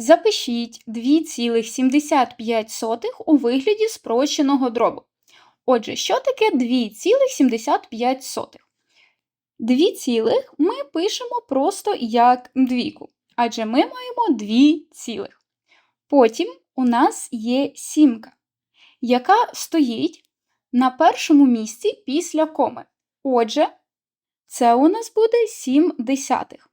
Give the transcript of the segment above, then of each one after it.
Запишіть 2,75 у вигляді спрощеного дробу. Отже, що таке 2,75? Дві цілих ми пишемо просто як двійку, адже ми маємо дві цілих. Потім у нас є сімка, яка стоїть на першому місці після коми. Отже, це у нас буде 7 десятих.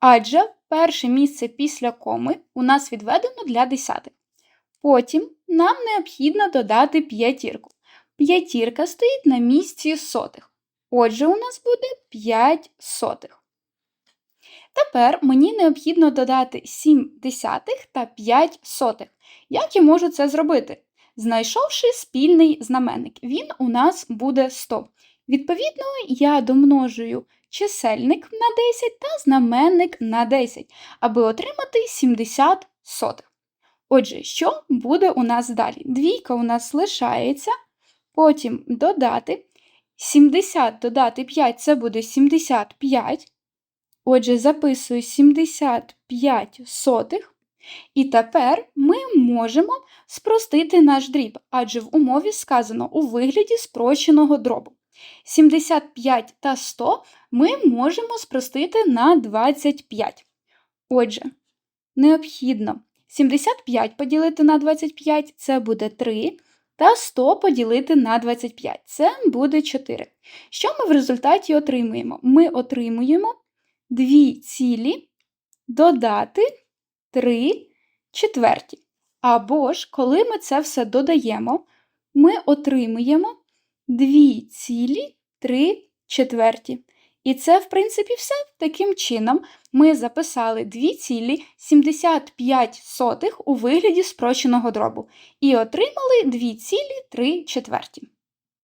Адже перше місце після коми у нас відведено для десятих. Потім нам необхідно додати п'ятірку. П'ятірка стоїть на місці сотих. Отже, у нас буде 5 сотих. Тепер мені необхідно додати 7 десятих та 5 сотих. Як я можу це зробити? Знайшовши спільний знаменник, він у нас буде 100. Відповідно, я домножую чисельник на 10 та знаменник на 10, аби отримати 70 сотих. Отже, що буде у нас далі? Двійка у нас лишається, потім додати. 70 додати 5 це буде 75. Отже, записую 75 сотих. І тепер ми можемо спростити наш дріб, адже в умові сказано у вигляді спрощеного дробу. 75 та 100 ми можемо спростити на 25. Отже, необхідно 75 поділити на 25 це буде 3, та 100 поділити на 25 це буде 4. Що ми в результаті отримуємо? Ми отримуємо 2 цілі додати 3 четверті. Або ж, коли ми це все додаємо, ми отримуємо 2 цілі 3 четверті. І це, в принципі, все. Таким чином, ми записали 2 цілі 75 сотих у вигляді спрощеного дробу і отримали 2 цілі 3 четверті.